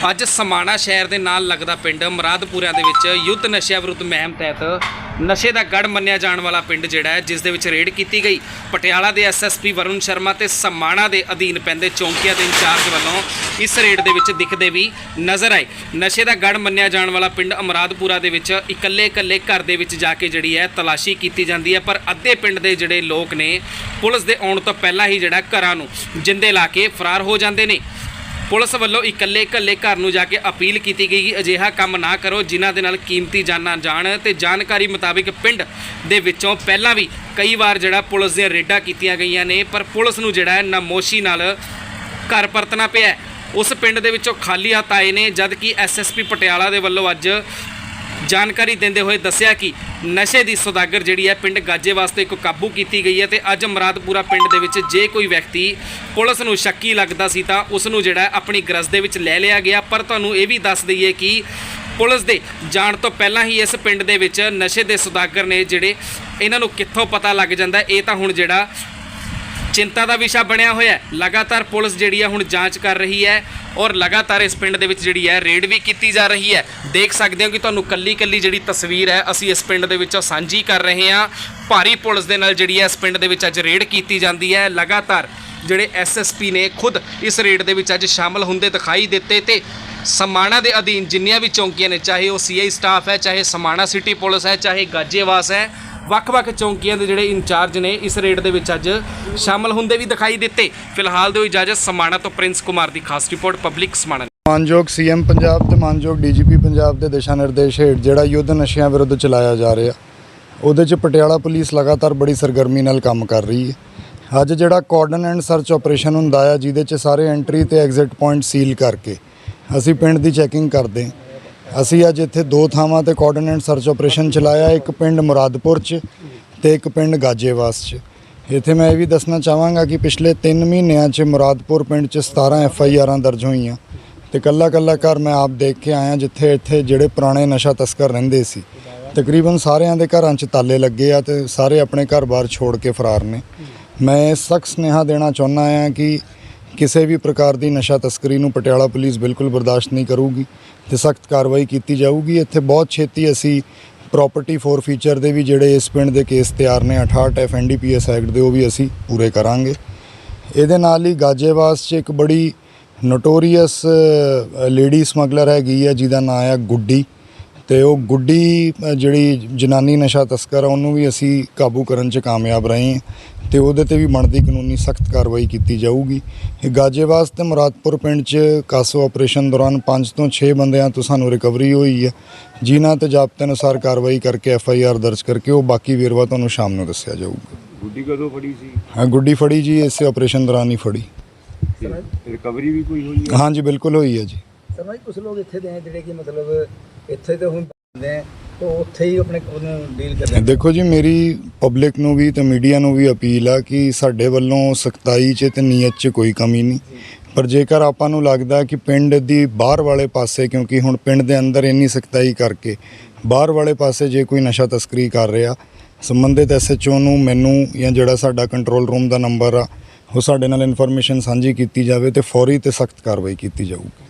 ਅੱਜ ਸਮਾਣਾ ਸ਼ਹਿਰ ਦੇ ਨਾਲ ਲੱਗਦਾ ਪਿੰਡ ਮਰਾਦਪੁਰਿਆਂ ਦੇ ਵਿੱਚ ਯੁੱਧ ਨਸ਼ਿਆਂ ਵਿਰੁੱਧ ਮਹਿਮ ਤਹਿਤ ਨਸ਼ੇ ਦਾ ਗੜ ਮੰਨਿਆ ਜਾਣ ਵਾਲਾ ਪਿੰਡ ਜਿਹੜਾ ਹੈ, ਜਿਸ ਦੇ ਵਿੱਚ ਰੇਡ ਕੀਤੀ ਗਈ। ਪਟਿਆਲਾ ਦੇ ਐਸਐਸਪੀ ਵਰੁਣ ਸ਼ਰਮਾ ਤੇ ਸਮਾਣਾ ਦੇ ਅਧੀਨ ਪੈਂਦੇ ਚੌਂਕੀਆਂ ਦੇ ਇੰਚਾਰਜ ਵੱਲੋਂ ਇਸ ਰੇਡ ਦੇ ਵਿੱਚ ਦਿਖਦੇ ਵੀ ਨਜ਼ਰ ਆਏ। ਨਸ਼ੇ ਦਾ ਗੜ ਮੰਨਿਆ ਜਾਣ ਵਾਲਾ ਪਿੰਡ ਅਮਰਾਦਪੁਰਾ ਦੇ ਵਿੱਚ ਇਕੱਲੇ ਇਕੱਲੇ ਘਰ ਦੇ ਵਿੱਚ ਜਾ ਕੇ ਜਿਹੜੀ ਹੈ, ਤਲਾਸ਼ੀ ਕੀਤੀ ਜਾਂਦੀ ਹੈ। ਪਰ ਅੱਧੇ ਪਿੰਡ ਦੇ ਜਿਹੜੇ ਲੋਕ ਨੇ, ਪੁਲਿਸ ਦੇ ਆਉਣ ਤੋਂ ਪਹਿਲਾਂ ਹੀ ਜਿਹੜਾ ਘਰਾਂ ਨੂੰ ਜਿੰਦੇ ਲਾ ਕੇ ਫਰਾਰ ਹੋ ਜਾਂਦੇ ਨੇ। ਪੁਲਿਸ ਵੱਲੋਂ ਇਕੱਲੇ ਇਕੱਲੇ ਘਰ ਨੂੰ ਜਾ ਕੇ ਅਪੀਲ ਕੀਤੀ ਗਈ ਕਿ ਅਜਿਹਾ ਕੰਮ ਨਾ ਕਰੋ, ਜਿਨ੍ਹਾਂ ਦੇ ਨਾਲ ਕੀਮਤੀ ਜਾਨਾਂ ਜਾਣ ਤੇ ਜਾਣਕਾਰੀ ਮੁਤਾਬਿਕ ਪਿੰਡ ਦੇ ਵਿੱਚੋਂ ਪਹਿਲਾਂ ਵੀ ਕਈ ਵਾਰ ਜਿਹੜਾ ਪੁਲਿਸ ਦੀਆਂ ਰੇਡਾਂ ਕੀਤੀਆਂ ਗਈਆਂ ਨੇ, ਪਰ ਪੁਲਿਸ ਨੂੰ ਜਿਹੜਾ ਹੈ ਨਾਮੋਸ਼ੀ ਨਾਲ ਘਰ ਪਰਤਣਾ ਪਿਆ ਉਸ ਪਿੰਡ ਦੇ ਵਿੱਚੋਂ ਖਾਲੀ ਹੱਥ ਆਏ ਨੇ ਜਦ ਕਿ ਐਸਐਸਪੀ ਪਟਿਆਲਾ ਦੇ ਵੱਲੋਂ ਅੱਜ ਜਾਣਕਾਰੀ ਦਿੰਦੇ ਹੋਏ ਦੱਸਿਆ ਕਿ ਨਸ਼ੇ ਦੀ ਸੌਦਾਗਰ ਜਿਹੜੀ ਹੈ ਪਿੰਡ ਗਾਜੇ ਵਾਸਤੇ ਇੱਕ ਕਾਬੂ ਕੀਤੀ ਗਈ ਹੈ ਤੇ ਅੱਜ ਮਰਾਦਪੁਰਾ ਪਿੰਡ ਦੇ ਵਿੱਚ ਜੇ ਕੋਈ ਵਿਅਕਤੀ ਪੁਲਿਸ ਨੂੰ ਸ਼ੱਕੀ ਲੱਗਦਾ ਸੀ ਤਾਂ ਉਸ ਨੂੰ ਜਿਹੜਾ ਆਪਣੀ ਗਰਜ ਦੇ ਵਿੱਚ ਲੈ ਲਿਆ ਗਿਆ। ਪਰ ਤੁਹਾਨੂੰ ਇਹ ਵੀ ਦੱਸ ਦਈਏ ਕਿ ਪੁਲਿਸ ਦੇ ਜਾਣ ਤੋਂ ਪਹਿਲਾਂ ਹੀ ਇਸ ਪਿੰਡ ਦੇ ਵਿੱਚ ਨਸ਼ੇ ਦੇ ਸੌਦਾਗਰ ਨੇ ਜਿਹੜੇ ਇਹਨਾਂ ਨੂੰ ਕਿੱਥੋਂ ਪਤਾ ਲੱਗ ਜਾਂਦਾ, ਇਹ ਤਾਂ ਹੁਣ ਜਿਹੜਾ ਚਿੰਤਾ ਦਾ ਵਿਸ਼ਾ ਬਣਿਆ ਹੋਇਆ ਹੈ। ਲਗਾਤਾਰ ਪੁਲਿਸ ਜਿਹੜੀ ਹੈ ਹੁਣ ਜਾਂਚ ਕਰ ਰਹੀ ਹੈ ਔਰ ਲਗਾਤਾਰ ਇਸ ਪਿੰਡ ਦੇ ਵਿੱਚ ਜਿਹੜੀ ਹੈ ਰੇਡ ਵੀ ਕੀਤੀ ਜਾ ਰਹੀ ਹੈ। ਦੇਖ ਸਕਦੇ ਹੋ ਕਿ ਤੁਹਾਨੂੰ ਕੱਲੀ ਕੱਲੀ ਜਿਹੜੀ ਤਸਵੀਰ ਹੈ, ਅਸੀਂ ਇਸ ਪਿੰਡ ਦੇ ਵਿੱਚੋਂ ਸਾਂਝੀ ਕਰ ਰਹੇ ਹਾਂ। ਭਾਰੀ ਪੁਲਿਸ ਦੇ ਨਾਲ ਜਿਹੜੀ ਹੈ ਇਸ ਪਿੰਡ ਦੇ ਵਿੱਚ ਅੱਜ ਰੇਡ ਕੀਤੀ ਜਾਂਦੀ ਹੈ। ਲਗਾਤਾਰ ਜਿਹੜੇ ਐਸਐਸਪੀ ਨੇ ਖੁਦ ਇਸ ਰੇਡ ਦੇ ਵਿੱਚ ਅੱਜ ਸ਼ਾਮਲ ਹੁੰਦੇ ਦਿਖਾਈ ਦਿੱਤੇ ਤੇ ਸਮਾਣਾ ਦੇ ਅਧੀਨ ਜਿੰਨੀਆਂ ਵੀ ਚੌਂਕੀਆਂ ਨੇ, ਚਾਹੇ ਉਹ ਸੀਆਈ ਸਟਾਫ ਹੈ, ਚਾਹੇ ਸਮਾਣਾ ਸਿਟੀ ਪੁਲਿਸ ਹੈ, ਚਾਹੇ ਗਾਜੇਵਾਸ ਹੈ ਵੱਖ-ਵੱਖ ਚੌਂਕੀਆਂ ਦੇ ਜਿਹੜੇ ਇੰਚਾਰਜ ਨੇ ਇਸ ਰੇਡ ਦੇ ਵਿੱਚ ਅੱਜ ਸ਼ਾਮਲ ਹੁੰਦੇ ਵੀ ਦਿਖਾਈ ਦਿੱਤੇ। ਫਿਲਹਾਲ ਦਿਓ ਇਜਾਜ਼ਤ ਸਮਾਣਾ ਤੋਂ ਪ੍ਰਿੰਸ ਕੁਮਾਰ ਦੀ ਖਾਸ ਰਿਪੋਰਟ, ਪਬਲਿਕ ਸਮਾਣਾ ਮਾਨਯੋਗ ਸੀਐਮ ਪੰਜਾਬ ਤੇ ਮਾਨਯੋਗ ਡੀਜੀਪੀ ਪੰਜਾਬ ਦੇ ਦਿਸ਼ਾ ਨਿਰਦੇਸ਼ ਹੇਠ ਜਿਹੜਾ ਯੁੱਧ ਨਸ਼ਿਆਂ ਵਿਰੁੱਧ ਚਲਾਇਆ ਜਾ ਰਿਹਾ, ਉਹਦੇ 'ਚ ਪਟਿਆਲਾ ਪੁਲਿਸ ਲਗਾਤਾਰ ਬੜੀ ਸਰਗਰਮੀ ਨਾਲ ਕੰਮ ਕਰ ਰਹੀ ਹੈ। ਅੱਜ ਜਿਹੜਾ ਕਾਰਡਨ ਐਂਡ ਸਰਚ ਆਪਰੇਸ਼ਨ ਹੁੰਦਾ ਆ, ਜਿਹਦੇ 'ਚ ਸਾਰੇ ਐਂਟਰੀ ਤੇ ਐਗਜ਼ਿਟ ਪੁਆਇੰਟ ਸੀਲ ਕਰਕੇ ਅਸੀਂ ਪਿੰਡ ਦੀ ਚੈਕਿੰਗ ਕਰਦੇ ਹਾਂ। ਅਸੀਂ ਅੱਜ ਇੱਥੇ ਦੋ ਥਾਵਾਂ ਤੇ ਕਾਰਡਨ ਸਰਚ ਆਪਰੇਸ਼ਨ ਚਲਾਇਆ, ਇੱਕ ਪਿੰਡ ਮੁਰਾਦਪੁਰ 'ਚ ਤੇ ਇੱਕ ਪਿੰਡ ਗਾਜੇਵਾਸ 'ਚ। ਇੱਥੇ ਮੈਂ ਇਹ ਵੀ ਦੱਸਣਾ ਚਾਹਾਂਗਾ ਕਿ ਪਿਛਲੇ 3 ਮਹੀਨਿਆਂ 'ਚ ਮੁਰਾਦਪੁਰ ਪਿੰਡ 'ਚ 17 ਐਫ ਆਈ ਆਰਾਂ ਦਰਜ ਹੋਈਆਂ। ਤੇ ਕੱਲਾ ਕੱਲਾ ਘਰ ਮੈਂ ਆਪ ਦੇਖ ਕੇ ਆਇਆ ਜਿੱਥੇ ਇੱਥੇ ਜਿਹੜੇ ਪੁਰਾਣੇ ਨਸ਼ਾ ਤਸਕਰ ਰਹਿੰਦੇ ਸੀ। ਤਕਰੀਬਨ ਸਾਰਿਆਂ ਦੇ ਘਰਾਂ 'ਚ ਤਾਲੇ ਲੱਗੇ ਆ ਤੇ ਸਾਰੇ ਆਪਣੇ ਘਰ-ਬਾਰ ਛੋੜ ਕੇ ਫਰਾਰ ਨੇ। ਮੈਂ ਸਖਤ ਸੁਨੇਹਾ ਦੇਣਾ ਚਾਹੁੰਦਾ ਆ ਕਿ ਕਿਸੇ ਵੀ ਪ੍ਰਕਾਰ ਦੀ ਨਸ਼ਾ ਤਸਕਰੀ ਨੂੰ ਪਟਿਆਲਾ ਪੁਲਿਸ ਬਿਲਕੁਲ ਬਰਦਾਸ਼ਤ ਨਹੀਂ ਕਰੂਗੀ ਤੇ ਸਖਤ ਕਾਰਵਾਈ ਕੀਤੀ ਜਾਊਗੀ। ਇੱਥੇ ਬਹੁਤ ਛੇਤੀ ਅਸੀਂ ਪ੍ਰਾਪਰਟੀ ਫੋਰ ਫੀਚਰ ਦੇ ਵੀ ਜਿਹੜੇ ਇਸ ਪਿੰਡ ਦੇ ਕੇਸ ਤਿਆਰ ਨੇ 68 ਐਫ ਐਨਡੀਪੀਐਸ ਐਕਟ ਦੇ, ਉਹ ਵੀ ਅਸੀਂ ਪੂਰੇ ਕਰਾਂਗੇ। ਇਹਦੇ ਨਾਲ ਹੀ ਗਾਜੇਵਾਸ 'ਚ ਇੱਕ ਬੜੀ ਨੋਟੋਰੀਅਸ ਲੇਡੀ ਸਮਗਲਰ ਹੈਗੀ ਹੈ ਜਿਹਦਾ ਨਾਮ ਆ ਗੁੱਡੀ। ਤੇ ਉਹ ਗੁੱਡੀ ਅ, ਜਿਹੜੀ ਜਨਾਨੀ ਨਸ਼ਾ ਤਸਕਰ ਆ ਉਹਨੂੰ ਵੀ ਅਸੀਂ ਕਾਬੂ ਕਰਨ 'ਚ ਕਾਮਯਾਬ ਰਹੇ ਹਾਂ ਤੇ ਉਹਦੇ ਤੇ ਵੀ ਬਣਦੀ ਕਾਨੂੰਨੀ ਸਖਤ ਕਾਰਵਾਈ ਕੀਤੀ ਜਾਊਗੀ। ਇਹ ਗਾਜੇਵਾਸ ਤੇ ਮੁਰਾਦਪੁਰ ਪਿੰਡ 'ਚ ਕਾਸੋ ਆਪਰੇਸ਼ਨ ਦੌਰਾਨ 5 ਤੋਂ 6 ਬੰਦਿਆਂ ਤੋਂ ਸਾਨੂੰ ਰਿਕਵਰੀ ਹੋਈ ਹੈ। ਜਿਨ੍ਹਾਂ ਤੇ ਜ਼ਾਬਤੇ ਅਨੁਸਾਰ ਕਾਰਵਾਈ ਕਰਕੇ ਐਫ ਆਈ ਆਰ ਦਰਜ ਕਰਕੇ ਉਹ ਬਾਕੀ ਵੇਰਵਾ ਤੁਹਾਨੂੰ ਸ਼ਾਮ ਨੂੰ ਦੱਸਿਆ ਜਾਊਗਾ। ਗੁੱਡੀ ਕਦੋਂ ਫੜੀ ਸੀ? ਹਾਂ ਗੁੱਡੀ ਫੜੀ ਜੀ ਇਸੇ ਆਪਰੇਸ਼ਨ ਦੌਰਾਨ ਹੀ ਫੜੀ। ਰਿਕਵਰੀ ਵੀ ਕੋਈ ਹੋਈ ਹੈ? ਹਾਂਜੀ ਬਿਲਕੁਲ ਹੋਈ ਹੈ ਜੀ। ਸਮਾਂ ਜੀ ਕੁਝ ਲੋਕ ਇੱਥੇ ਦੇ ਆ ਜਿਹੜੇ ਕਿ ਮਤਲਬ ਇੱਥੇ ਤੇ ਹੁਣ ਬੰਦੇ ਆ ਉੱਥੇ ਹੀ ਆਪਣੇ ਉਹਨੂੰ ਡੀਲ ਕਰਦੇ ਦੇਖੋ ਜੀ, ਮੇਰੀ ਪਬਲਿਕ ਨੂੰ ਵੀ ਤੇ ਮੀਡੀਆ ਨੂੰ ਵੀ ਅਪੀਲ ਆ ਕਿ ਸਾਡੇ ਵੱਲੋਂ ਸਖਤਾਈ 'ਚ ਤੇ ਨੀਅਤ 'ਚ ਕੋਈ ਕਮੀ ਨਹੀਂ। ਪਰ ਜੇਕਰ ਆਪਾਂ ਨੂੰ ਲੱਗਦਾ ਕਿ ਪਿੰਡ ਦੀ ਬਾਹਰ ਵਾਲੇ ਪਾਸੇ, ਕਿਉਂਕਿ ਹੁਣ ਪਿੰਡ ਦੇ ਅੰਦਰ ਇੰਨੀ ਸਖਤਾਈ ਕਰਕੇ ਬਾਹਰ ਵਾਲੇ ਪਾਸੇ ਜੇ ਕੋਈ ਨਸ਼ਾ ਤਸਕਰੀ ਕਰ ਰਿਹਾ, ਸੰਬੰਧਿਤ ਐਸਐਚਓ ਨੂੰ, ਮੈਨੂੰ ਜਾਂ ਜਿਹੜਾ ਸਾਡਾ ਕੰਟਰੋਲ ਰੂਮ ਦਾ ਨੰਬਰ ਆ, ਉਹ ਸਾਡੇ ਨਾਲ ਇਨਫੋਰਮੇਸ਼ਨ ਸਾਂਝੀ ਕੀਤੀ ਜਾਵੇ ਤੇ ਫੌਰੀ ਤੇ ਸਖਤ ਕਾਰਵਾਈ ਕੀਤੀ ਜਾਊਗੀ।